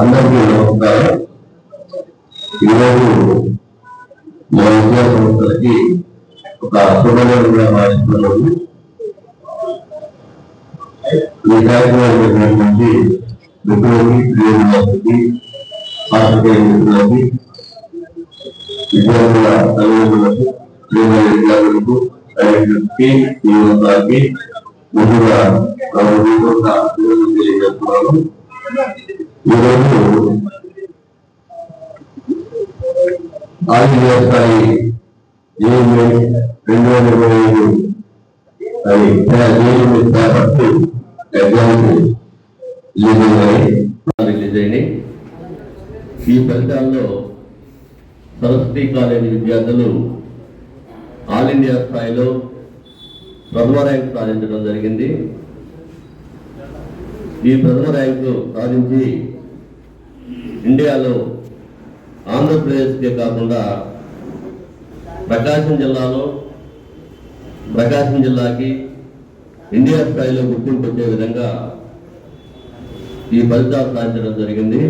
అందరికీ నమస్కారం. ఈరోజు మా విద్యా సంస్థలకి ఒక అద్భుతమైన భావిస్తున్నాము ఈ కార్యక్రమం మిత్రులకి ప్రియులకి పాత్రికేయ మిత్రులకి విద్యార్థుల తల్లిదండ్రులకు ప్రియమైన విద్యార్థులకు యువతకి ముందుగా ప్రభుత్వం తెలియజేస్తున్నాను. ఈరోజు ఆంధ్రప్రదేశ్ స్థాయి రెండు వేల ఇరవై ఐదు అది ఏఎంఏ పేపర్స్ ఎగ్జామ్స్ రిలీజ్ అయినాయి ఈ ఫలితాల్లో సరస్వతి కాలేజీ విద్యార్థులు ఆల్ ఇండియా స్థాయిలో ప్రథమ ర్యాంక్ సాధించడం జరిగింది. ఈ ప్రథమ ర్యాంకు సాధించి ఇండియాలో ఆంధ్రప్రదేశ్కే కాకుండా ప్రకాశం జిల్లాలో ప్రకాశం జిల్లాకి ఇండియా స్థాయిలో గుర్తింపు వచ్చే విధంగా ఈ ఫలితాలు సాధించడం జరిగింది.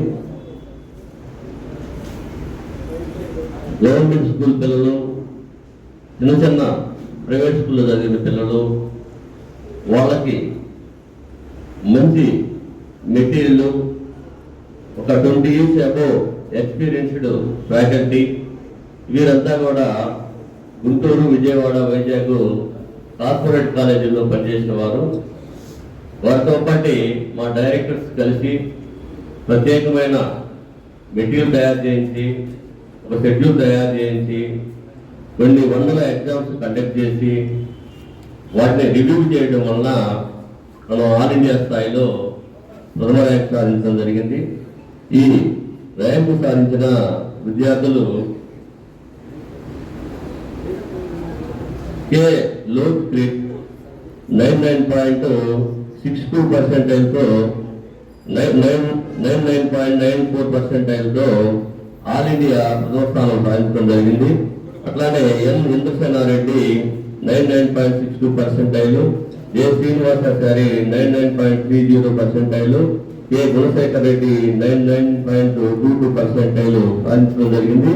గవర్నమెంట్ స్కూల్ పిల్లలు చిన్న చిన్న ప్రైవేట్ స్కూల్లో చదివిన పిల్లలు వాళ్ళకి మంచి మెటీరియల్ ఒక twenty years above experienced faculty వీరంతా కూడా గుంటూరు విజయవాడ వైజాగ్ కార్పొరేట్ కాలేజీల్లో పనిచేసిన వారు వారితో పాటు మా డైరెక్టర్స్ కలిసి ప్రత్యేకమైన మెటీరియల్ తయారు చేయించి ఒక షెడ్యూల్ తయారు చేయించి కొన్ని వందల ఎగ్జామ్స్ కండక్ట్ చేసి వాటిని రివ్యూ చేయడం వలన మనం ఆల్ ఇండియా స్థాయిలో ప్రథమ ర్యాంక్ సాధించడం జరిగింది. ఈ ర్యాంకు సాధించిన విద్యార్థులు కే లోక్ Crick nine nine point six two పర్సెంటైల్తో nine nine nine nine point nine four పర్సెంటైల్తో all India ప్రథమ స్థానం సాధించడం జరిగింది. అట్లానే N Indrasena Reddy nine nine point six two percentile A Srinivasachari nine nine point three zero percentile A Gunasekhar Reddy nine nine point two two percentile సాధించడం జరిగింది.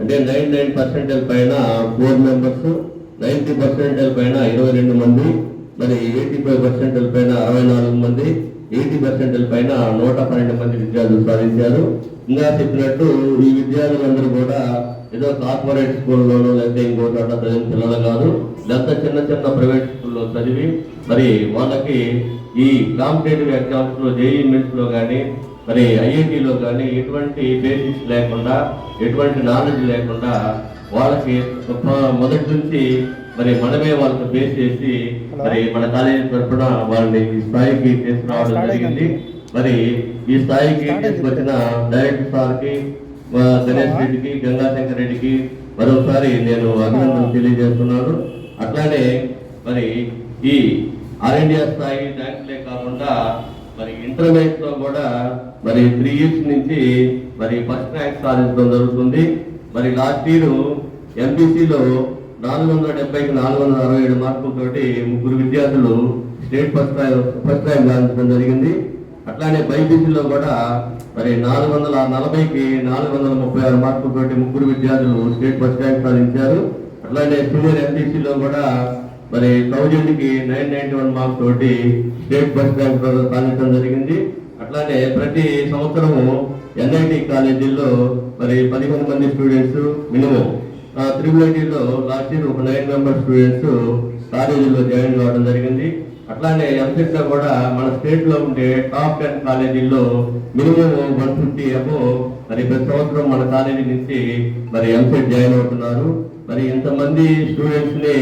అంటే nine nine percentile పైన four members ninety percentile పైన ఇరవై రెండు మంది మరి eighty five percentile పైన అరవై నాలుగు మంది ఎయిటీ పర్సెంటైల్ పైన నూట పన్నెండు మంది విద్యార్థులు సాధించారు. ఇంకా చెప్పినట్టు ఈ విద్యార్థులందరూ కూడా ఏదో కార్పొరేట్ స్కూల్లోనూ లేకపోతే ఇంకో చోట చదివిన పిల్లలు కాదు. లేకపోతే చిన్న చిన్న ప్రైవేట్ స్కూల్లో చదివి మరి వాళ్ళకి ఈ కాంపిటేటివ్ ఎగ్జామ్స్లో జేఈ మెయిన్స్లో కానీ మరి ఐఐటిలో కానీ ఎటువంటి బేసిక్స్ లేకుండా ఎటువంటి నాలెడ్జ్ లేకుండా వాళ్ళకి మొదటి నుంచి మరి మనమే వాళ్ళకి బేస్ చేసి మరి మన కాలేజీ తరఫున వాళ్ళని ఈ స్థాయికి తీసుకురావడం జరిగింది. మరి ఈ స్థాయికి తీసుకొచ్చిన డైరెక్టర్ సార్కి గణేష్ రెడ్డికి గంగాశంకర్ రెడ్డికి మరోసారి నేను అభినందనలు తెలియజేస్తున్నాను. అట్లానే మరి ఈ ఆల్ ఇండియా స్థాయి ర్యాంకులే కాకుండా మరి ఇంటర్మీడియట్లో కూడా మరి త్రీ ఇయర్స్ నుంచి మరి ఫస్ట్ ర్యాంక్ సాధించడం జరుగుతుంది. మరి లాస్ట్ ఇయర్ ఎంబీసీలో నాలుగు వందల డెబ్బైకి నాలుగు వందల అరవై ఏడు మార్కులతోటి ముగ్గురు విద్యార్థులు స్టేట్ ఫస్ట్ ఫస్ట్ ర్యాంక్ సాధించడం జరిగింది. అట్లానే బైపీసీలో కూడా మరి నాలుగు వందల నలభైకి నాలుగు వందల ముప్పై ఆరు మార్కులతోటి ముగ్గురు విద్యార్థులు స్టేట్ ఫస్ట్ ర్యాంక్ సాధించారు. అట్లానే సీనియర్ ఎంపీసీలో కూడా మరి థౌజండ్కి నైన్ నైన్టీ వన్ మార్క్స్ తోటి స్టేట్ ఫస్ట్ ర్యాంక్ సాధించడం జరిగింది. అట్లానే ప్రతి సంవత్సరము ఎన్ఐటి కాలేజీల్లో మరి పదిహేను మంది స్టూడెంట్స్ మినిమం. త్రిబుల్ ఐటీలో లాస్ట్ ఇయర్ ఒక నైన్ మెంబర్ స్టూడెంట్స్ కాలేజీలో జాయిన్ కావడం జరిగింది. అట్లానే ఎంసెట్లో కూడా మన స్టేట్లో ఉండే టాప్ టెన్ కాలేజీల్లో మినిమం వన్ ఫిఫ్టీ అబో మరి ప్రతి సంవత్సరం మన కాలేజీ నుంచి మరి ఎంసెట్ జాయిన్ అవుతున్నారు. మరి ఇంతమంది స్టూడెంట్స్ని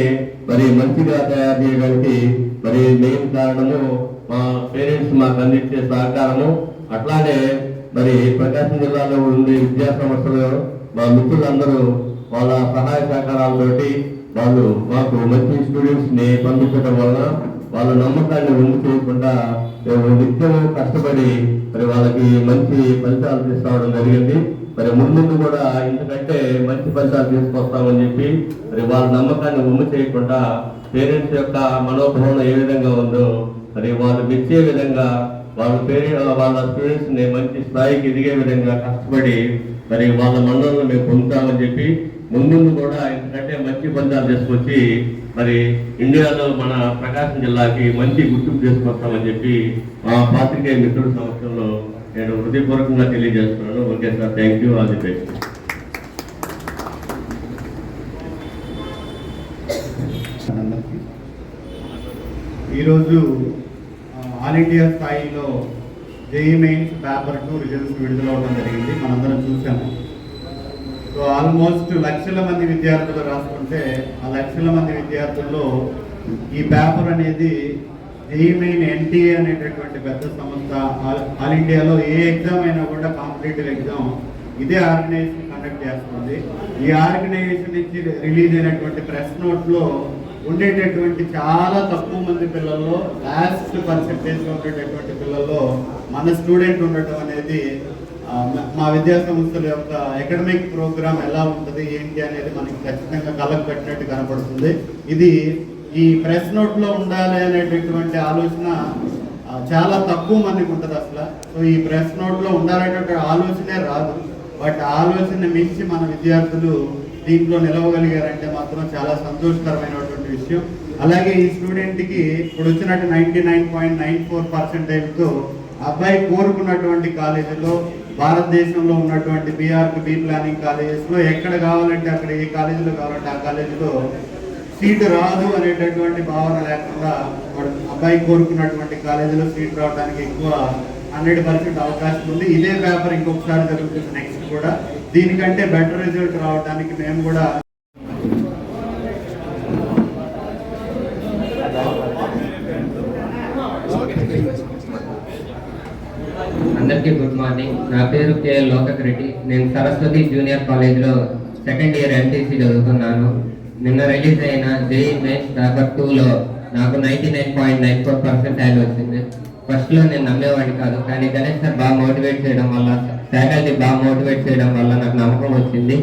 మరి మంచిగా తయారు చేయడానికి మరి మెయిన్ కారణము మా పేరెంట్స్ మాకు అందించే సహకారము. అట్లానే మరి ప్రకాశం జిల్లాలో ఉండే విద్యా సంస్థలు మా మిత్రులందరూ వాళ్ళ సహాయ సహకారాలతోటి వాళ్ళు మాకు మంచి స్టూడెంట్స్ని పంపించడం వలన వాళ్ళ నమ్మకాన్ని ఉండి చేయకుండా మేము నిత్యం కష్టపడి మరి వాళ్ళకి మంచి ఫలితాలు తీసుకురావడం జరిగింది. మరి ముందు కూడా ఇంతకంటే మంచి ఫలితాలు తీసుకొస్తామని చెప్పి మరి వాళ్ళ నమ్మకాన్ని ఉమ్ము చేయకుండా పేరెంట్స్ యొక్క మనోభావన ఏ విధంగా ఉందో మరి వాళ్ళు మెచ్చే విధంగా వాళ్ళ పేరెంట్ వాళ్ళ స్టూడెంట్స్ని మంచి స్థాయికి ఎదిగే విధంగా కష్టపడి మరి వాళ్ళ మండలంలో మేము పొందుతామని చెప్పి ముందు కూడా ఇంతకంటే మంచి ఫలితాలు తీసుకొచ్చి మరి ఇండియాలో మన ప్రకాశం జిల్లాకి మంచి గుర్తింపు తీసుకొస్తామని చెప్పి మా పాత్రికేయ మిత్రుల సమక్షంలో నేను హృదయపూర్వకంగా తెలియజేస్తున్నాను. Okay sir thank you all the best ఈరోజు ఆల్ ఇండియా స్థాయిలో JEE mains paper two results విడుదలవడం జరిగింది. మనందరం చూసి. ఆల్మోస్ట్ లక్షల మంది విద్యార్థులు రాసుకుంటే ఆ లక్షల మంది విద్యార్థుల్లో ఈ పేపర్ అనేది జేఈ మెయిన్ ఎన్టీఏ అనేటటువంటి పెద్ద సంస్థ ఆల్ ఇండియాలో ఏ ఎగ్జామ్ అయినా కూడా కాంపిటేటివ్ ఎగ్జామ్ ఇదే ఆర్గనైజేషన్ కండక్ట్ చేస్తుంది. ఈ ఆర్గనైజేషన్ నుంచి రిలీజ్ అయినటువంటి ప్రెస్ నోట్లో ఉండేటటువంటి చాలా తక్కువ మంది పిల్లల్లో లాస్ట్ పర్సెంటేజ్ ఉండేటటువంటి పిల్లల్లో మన స్టూడెంట్ ఉండటం అనేది మా విద్యా సంస్థల యొక్క అకాడమిక్ ప్రోగ్రామ్ ఎలా ఉంటుంది ఏంటి అనేది మనకి ఖచ్చితంగా కళ్ళకు పెట్టినట్టు కనపడుతుంది. ఇది ఈ ప్రెస్ నోట్లో ఉండాలి అనేటటువంటి ఆలోచన చాలా తక్కువ మందికి ఉంటుంది అసలు. సో ఈ ప్రెస్ నోట్లో ఉండాలనేటువంటి ఆలోచనే రాదు. బట్ ఆలోచన మించి మన విద్యార్థులు దీంట్లో నిలవగలిగారంటే మాత్రం చాలా సంతోషకరమైనటువంటి విషయం. అలాగే ఈ స్టూడెంట్కి ఇప్పుడు వచ్చినట్టు ninety nine point nine four పర్సెంటేజ్తో అబ్బాయి కోరుకున్నటువంటి కాలేజీలో భారతదేశంలో ఉన్నటువంటి బీఆర్ బి ప్లానింగ్ కాలేజెస్లో ఎక్కడ కావాలంటే అక్కడ ఏ కాలేజీలో కావాలంటే ఆ కాలేజీలో సీటు రాదు అనేటటువంటి భావన లేకుండా అబ్బాయి కోరుకున్నటువంటి కాలేజీలో సీట్ రావడానికి ఎక్కువ హండ్రెడ్ పర్సెంట్ అవకాశం ఉంది. ఇదే పేపర్ ఇంకొకసారి జరుగుతుంది నెక్స్ట్ కూడా. దీనికంటే బెటర్ రిజల్ట్ రావడానికి మేము కూడా అందరికీ గుడ్ మార్నింగ్. నా పేరు కే. లోకక్ రెడ్డి. నేను సరస్వతి జూనియర్ కాలేజ్లో సెకండ్ ఇయర్ ఎంటీసీ చదువుతున్నాను. నిన్న రిలీజ్ అయిన జేఈ మెయిన్స్ పేపర్ టూలో నాకు ninety nine point nine four percent percentile వచ్చింది. ఫస్ట్లో నేను నమ్మేవాడిని కాదు కానీ గణేష్ సార్ బాగా మోటివేట్ చేయడం వల్ల ఫ్యాకల్టీ బాగా మోటివేట్ చేయడం వల్ల నాకు నమ్మకం వచ్చింది.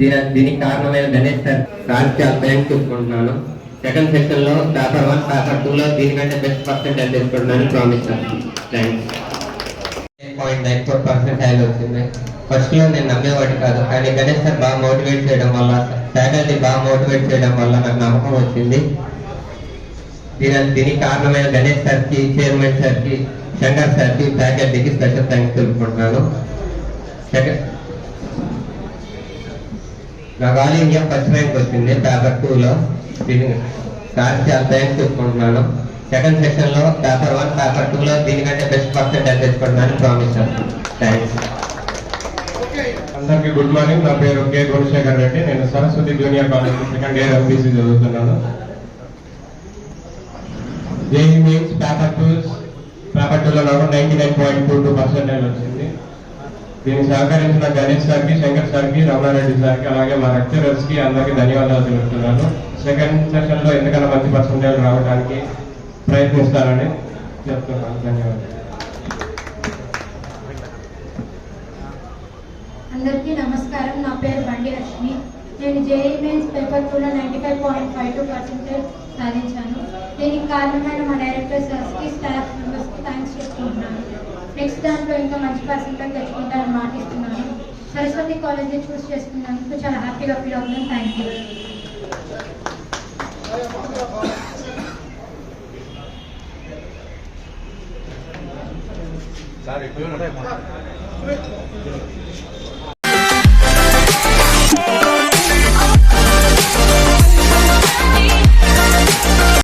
దీని దీనికి కారణమైన గణేష్ సార్ సార్ చాలా థ్యాంక్స్ చూసుకుంటున్నాను సెకండ్ సెక్షన్లో పేపర్ వన్ పేపర్ టూ లో దీనికంటే బెస్ట్ పర్సెంటేజ్ తీసుకుంటున్నాను promise thanks point nine four percentage వచ్చింది. ఫస్ట్లో నేను నమ్మేవాడు కాదు కానీ గణేష్ సార్ బాగా మోటివేట్ చేయడం వల్ల ఫ్యాకల్టీ బాగా మోటివేట్ చేయడం వల్ల నాకు నమ్మకం వచ్చింది. దీని దీనికి కారణమైన గణేష్ సార్కి చైర్మన్ సార్కి శంకర్ సార్కి ఫ్యాకల్టీకి స్పెషల్ థ్యాంక్స్ తెలుపుకుంటున్నాను. సెకండ్ నాకు ఆల్ ఇండియా ఫస్ట్ ర్యాంక్ వచ్చింది పేపర్ టూలో దీని సార్ చాలా థ్యాంక్స్ చెప్పుకుంటున్నాను సెకండ్ సెక్షన్లో పేపర్ వన్ పేపర్ టూలో దీనికంటే బెస్ట్ పర్సెంటేజ్ తెచ్చుకుంటున్నాను ప్రామిస్ థ్యాంక్స్ అందరికీ గుడ్ మార్నింగ్ నా పేరు కె. గుణశేఖర్ రెడ్డి. నేను Saraswati junior college second year MPC చదువుతున్నాను. JEE means paper two paper టూలో నాకు ninety nine point two two percentage వచ్చింది. దీనికి సహకరించిన గణేష్ సార్కి శంకర్ సార్కి రమణారెడ్డి సార్కి అలాగే మా లెక్చరర్స్కి అందరికీ ధన్యవాదాలు తెలుపుతున్నాను. సెకండ్ సెషన్లో ఎందుకన్నా మంచి పర్సంటేజ్ రావడానికి ప్రయత్నిస్తారని చెప్తున్నాను. ధన్యవాదాలు. అందరికీ నమస్కారం. నా పేరు బండి అశ్విని. నేను జేఈ మెయిన్స్ పేపర్ కూడా ninety five point five two percentage సాధించాను. దీనికి కారణమైన మా డైరెక్టర్ సార్స్కి స్టాఫ్ మెంబర్స్కి థ్యాంక్స్ చెప్తున్నాను. నెక్స్ట్ దాంట్లో ఇంకా మంచి పర్సెంటేజ్ తెచ్చుకుంటారని మాటిస్తున్నాను. సరస్వతి కాలేజీ చూస్ చేసుకున్నందుకు చాలా హ్యాపీగా ఫీల్ అవుతున్నాను థ్యాంక్ యూ